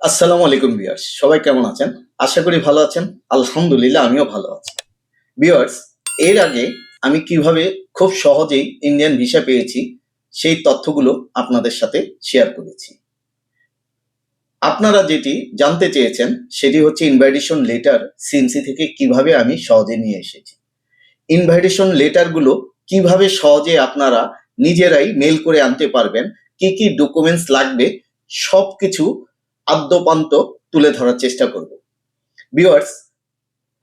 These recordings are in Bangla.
আসসালামু আলাইকুম বিয়ার্স সবাই কেমন আছেন? আশা করি ভালো আছেন, আলহামদুলিল্লাহ আমিও ভালো আছি। বিয়ার্স এর আগে আমি কীভাবে খুব সহজেই ইন্ডিয়ান ভিসা পেয়েছি, সেই তথ্যগুলো আপনাদের সাথে শেয়ার করেছি। আপনারা যেটি জানতে চেয়েছেন, সেটি হচ্ছে ইনভাইটেশন লেটার সিএমসি থেকে কীভাবে আমি সহজে নিয়ে এসেছি। ইনভাইটেশন লেটারগুলো কীভাবে সহজে আপনারা নিজেরাই মেল করে আনতে পারবেন, কি কি ডকুমেন্টস লাগবে, সবকিছু আদ্যপান্ত তুলে ধরার চেষ্টা করব। ভিউয়ার্স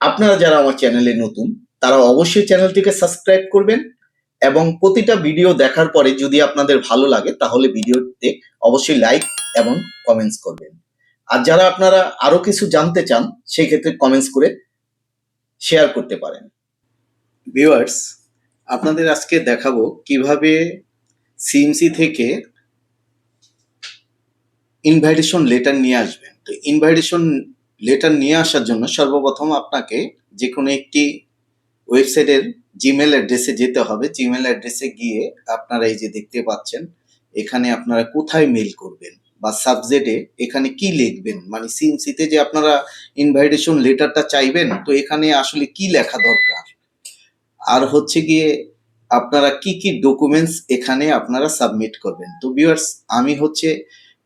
আপনারা যারা আমার চ্যানেলে নতুন, তারা অবশ্যই চ্যানেলটিকে সাবস্ক্রাইব করবেন এবং প্রতিটা ভিডিও দেখার পরে যদি আপনাদের ভালো লাগে, তাহলে ভিডিওতে অবশ্যই লাইক এবং কমেন্টস করবেন। আর যারা আপনারা আরও কিছু জানতে চান, সেই ক্ষেত্রে কমেন্টস করে শেয়ার করতে পারেন। ভিউয়ার্স আপনাদের আজকে দেখাবো কীভাবে সিএমসি থেকে ইনভাইটেশন লেটার নিয়ে আসবেন। তো ইনভাইটেশন লেটার নিয়ে আসার জন্য সর্বপ্রথম আপনাকে যে কোনো একটি ওয়েবসাইটের জিমেল অ্যাড্রেসে যেতে হবে। জিমেল অ্যাড্রেসে গিয়ে আপনারা এই যে দেখতে পাচ্ছেন, এখানে আপনারা কোথায় মেল করবেন বা সাবজেক্টে এখানে কি লিখবেন? মানে সিএমসিতে যে আপনারা ইনভাইটেশন লেটারটা চাইবেন, তো এখানে আসলে কি লেখা দরকার? আর হচ্ছে গিয়ে আপনারা কি কি ডকুমেন্টস এখানে আপনারা সাবমিট করবেন? তো ভিউয়ার্স আমি হচ্ছে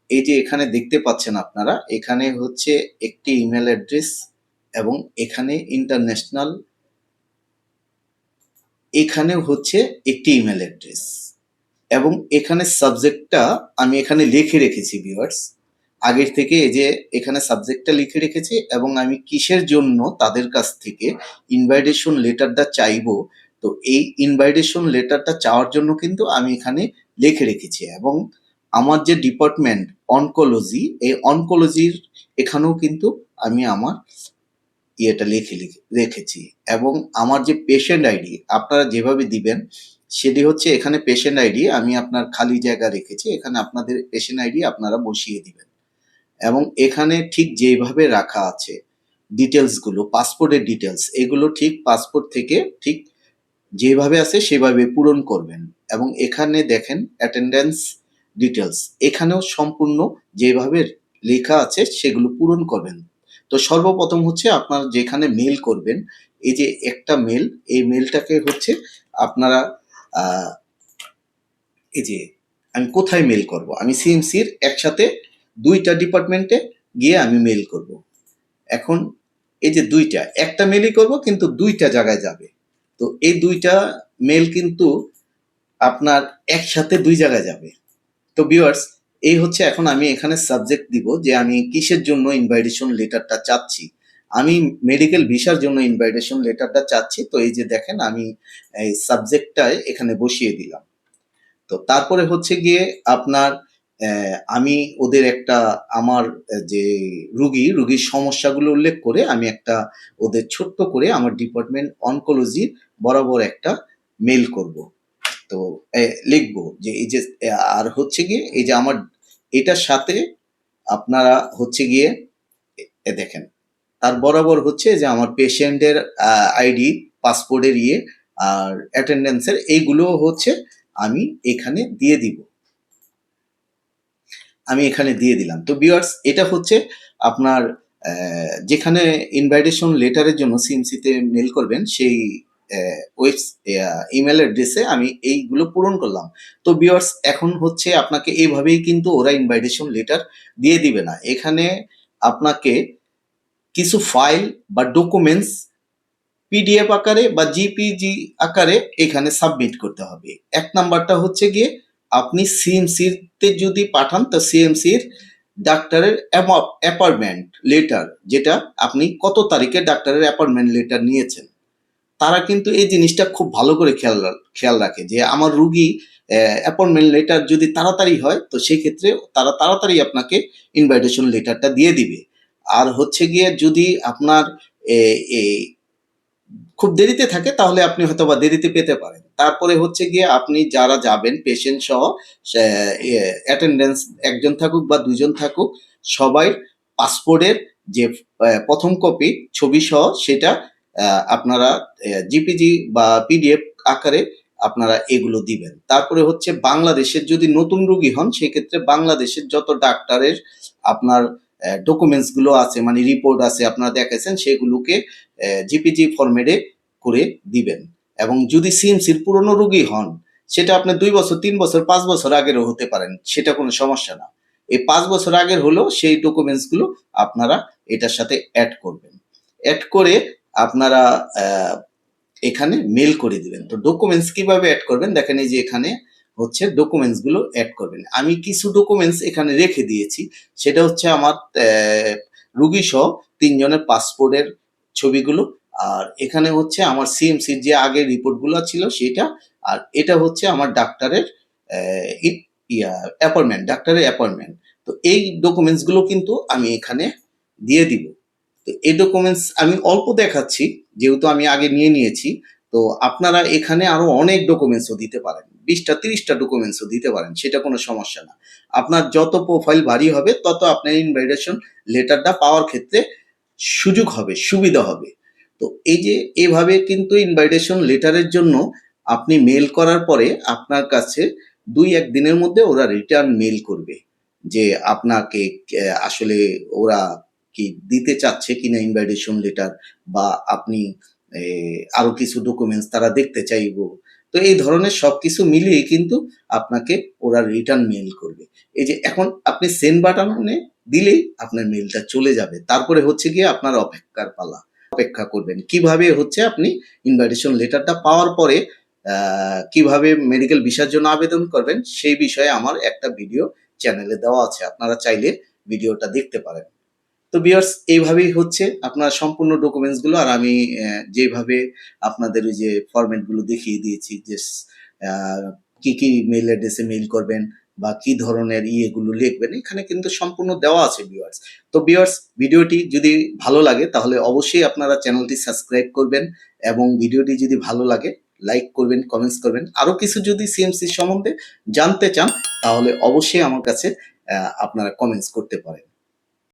এই যে এখানে দেখতে পাচ্ছেন আপনারা, এখানে হচ্ছে একটি ইমেল অ্যাড্রেস এবং এখানে ইন্টারন্যাশনাল এখানে হচ্ছে একটি ইমেল অ্যাড্রেস এবং এখানে সাবজেক্টটা আমি এখানে লিখে রেখেছি ভিউয়ার্স আগের থেকে এই যে এখানে সাবজেক্টটা লিখে রেখেছি এবং আমি কিসের জন্য তাদের কাছ থেকে ইনভাইটেশন লেটারটা চাইব, তো এই ইনভাইটেশন লেটারটা চাওয়ার জন্য কিন্তু আমি এখানে লিখে রেখেছি এবং আমার যে ডিপার্টমেন্ট অনকোলজি এই অনকোলজির এখানেও কিন্তু আমি আমার ইয়েটা লিখে রেখেছি। এবং আমার যে পেশেন্ট আইডি আপনারা যেভাবে দিবেন, সেটি হচ্ছে এখানে পেশেন্ট আইডি আমি আপনার খালি জায়গা রেখেছি, এখানে আপনাদের পেশেন্ট আইডি আপনারা বসিয়ে দিবেন। এবং এখানে ঠিক যেভাবে রাখা আছে ডিটেলসগুলো পাসপোর্টের ডিটেলস এগুলো ঠিক পাসপোর্ট থেকে ঠিক যেভাবে আছে সেভাবে পূরণ করবেন। এবং এখানে দেখেন অ্যাটেন্ডেন্স ডিটেলস এখানেও সম্পূর্ণ যেভাবে লেখা আছে সেগুলো পূরণ করবেন। তো সর্বপ্রথম হচ্ছে আপনারা যেখানে মেল করবেন, এই যে একটা মেল এই মেলটাকে হচ্ছে আপনারা এই যে আমি কোথায় মেল করব? আমি সিএমসির একসাথে দুইটা ডিপার্টমেন্টে গিয়ে আমি মেল করব। এখন এই যে দুইটা, একটা মেলই করব কিন্তু দুইটা জায়গায় যাবে। তো এই দুইটা মেল কিন্তু আপনার একসাথে দুই জায়গায় যাবে। তো ভিউয়ার্স এই হচ্ছে এখন আমি এখানে সাবজেক্ট দিব যে আমি কিসের জন্য ইনভাইটেশন লেটারটা চাচ্ছি। আমি মেডিকেল ভিসার জন্য ইনভাইটেশন লেটারটা চাচ্ছি, তো এই যে দেখেন আমি এই সাবজেক্টটা এখানে বসিয়ে দিলাম। তো তারপরে হচ্ছে গিয়ে আপনার আমি ওদের একটা, আমার যে রুগী, রুগীর সমস্যাগুলো উল্লেখ করে আমি একটা ওদের ছোট্ট করে আমার ডিপার্টমেন্ট অনকোলজির বরাবর একটা মেল করব। তো লিখব যে এই যে আর হচ্ছে গিয়ে এই যে আমার এটার সাথে আপনারা হচ্ছে গিয়ে, এ, দেখেন, তার বরাবর হচ্ছে যে আমার পেশেন্টের আইডি, পাসপোর্টের ইয়ে আর অ্যাটেন্ডেন্সের এইগুলো হচ্ছে আমি এখানে দিয়ে দিব। আমি এখানে দিয়ে দিলাম। তো বিয়ার্স এটা হচ্ছে আপনার যেখানে ইনভাইটেশন লেটারের জন্য সিএমসিতে মেল করবেন, সেই ওয়েব ইমেল অ্যাড্রেসে আমি এইগুলো পূরণ করলাম। তো বিয়ার্স এখন হচ্ছে আপনাকে এইভাবেই কিন্তু ওরা ইনভাইটেশন লেটার দিয়ে দিবে না। এখানে আপনাকে কিছু ফাইল বা ডকুমেন্টস পিডিএফ আকারে বা জিপিজি আকারে এখানে সাবমিট করতে হবে। এক নাম্বারটা হচ্ছে গিয়ে আপনি সিএমসিতে যদি পাঠান, তো সিএমসির ডাক্তারের অ্যাপয়েন্টমেন্ট লেটার যেটা আপনি কত তারিখে ডাক্তারের অ্যাপয়েন্টমেন্ট লেটার নিয়েছেন। তারা কিন্তু এই জিনিসটা খুব ভালো করে খেয়াল খেয়াল রাখে যে আমার রুগী অ্যাপয়েন্টমেন্ট লেটার যদি তাড়াতাড়ি হয়, তো সেই ক্ষেত্রে তারা তাড়াতাড়ি আপনাকে ইনভাইটেশন লেটারটা দিয়ে দিবে। আর হচ্ছে গিয়ে যদি আপনার খুব দেরিতে থাকে, তাহলে আপনি হয়তো বা দেরিতে পেতে পারেন। তারপরে হচ্ছে গিয়ে আপনি যারা যাবেন পেশেন্ট সহ অ্যাটেন্ডেন্স একজন থাকুক বা দুজন থাকুক, সবাই পাসপোর্টের যে প্রথম কপি ছবি সহ, সেটা আপনারা জিপিজি বা পিডিএফ আকারে আপনারা এগুলো দিবেন। তারপরে হচ্ছে বাংলাদেশের যদি নতুন রুগী হন, সেক্ষেত্রে বাংলাদেশের যত ডাক্তারের আপনার ডকুমেন্টসগুলো আছে মানে রিপোর্ট আছে আপনারা দেখেছেন, সেগুলোকে জিপিজি ফরম্যাটে করে দিবেন। এবং যদি সিএমসির পুরনো রুগী হন, সেটা আপনি দুই বছর, তিন বছর, পাঁচ বছর আগেরও হতে পারেন, সেটা কোনো সমস্যা না। এই পাঁচ বছর আগের হলেও সেই ডকুমেন্টসগুলো আপনারা এটার সাথে অ্যাড করবেন। অ্যাড করে আপনারা এখানে মেল করে দিবেন। তো ডকুমেন্টস কীভাবে অ্যাড করবেন? দেখেন এই যে এখানে হচ্ছে ডকুমেন্টসগুলো অ্যাড করবেন। আমি কিছু ডকুমেন্টস এখানে রেখে দিয়েছি। সেটা হচ্ছে আমার রুগী সহ তিনজনের পাসপোর্টের ছবিগুলো। আর এখানে হচ্ছে আমার সিএমসির যে আগের রিপোর্টগুলো ছিল সেটা, আর এটা হচ্ছে আমার ডাক্তারের অ্যাপয়েন্টমেন্ট ডাক্তারের অ্যাপয়েন্টমেন্ট তো এই ডকুমেন্টসগুলো কিন্তু আমি এখানে দিয়ে দিব। এই ডকুমেন্টস আমি অল্প দেখাচ্ছি, যেহেতু আমি আগে নিয়ে নিয়েছি, তো আপনারা এখানে আরও অনেক ডকুমেন্টসও দিতে পারেন। বিশটা, তিরিশটা ডকুমেন্টসও দিতে পারেন, সেটা কোনো সমস্যা না। আপনার যত প্রোফাইল ভারী হবে, তত আপনার ইনভাইটেশন লেটারটা পাওয়ার ক্ষেত্রে সুযোগ হবে, সুবিধা হবে। তো এই যে এভাবে কিন্তু ইনভাইটেশন লেটারের জন্য আপনি মেল করার পরে আপনার কাছে দুই, এক দিনের মধ্যে ওরা রিটার্ন মেল করবে যে আপনাকে আসলে ওরা কি দিতে চাচ্ছে কিনা ইনভাইটেশন লেটার বা আপনি এ, আরও কিছু ডকুমেন্টস তারা দেখতে চাইব। তো এই ধরনের সব কিছু মিলিয়ে কিন্তু আপনাকে ওরা রিটার্ন মেল করবে। এই যে এখন আপনি সেন্ড বাটনে দিলেই আপনার মেলটা চলে যাবে। তারপরে হচ্ছে গিয়ে আপনার অপেক্ষার পালা অপেক্ষা করবেন। কীভাবে হচ্ছে আপনি ইনভাইটেশন লেটারটা পাওয়ার পরে কীভাবে মেডিকেল ভিসার জন্য আবেদন করবেন সেই বিষয়ে আমার একটা ভিডিও চ্যানেলে দেওয়া আছে। আপনারা চাইলে ভিডিওটা দেখতে পারেন। তো বিয়ার্স এইভাবেই হচ্ছে আপনার সম্পূর্ণ ডকুমেন্টসগুলো, আর আমি যেভাবে আপনাদের ওই যে ফরম্যাটগুলো দেখিয়ে দিয়েছি, যে কি কি মেল অ্যাড্রেসে মেইল করবেন বা কি ধরনের ইয়েগুলো লিখবেন, এখানে কিন্তু সম্পূর্ণ দেওয়া আছে বিয়ার্স তো বিয়ার্স ভিডিওটি যদি ভালো লাগে, তাহলে অবশ্যই আপনারা চ্যানেলটি সাবস্ক্রাইব করবেন এবং ভিডিওটি যদি ভালো লাগে লাইক করবেন কমেন্টস করবেন। আরও কিছু যদি সিএমসি সম্বন্ধে জানতে চান, তাহলে অবশ্যই আমার কাছে আপনারা কমেন্টস করতে পারেন।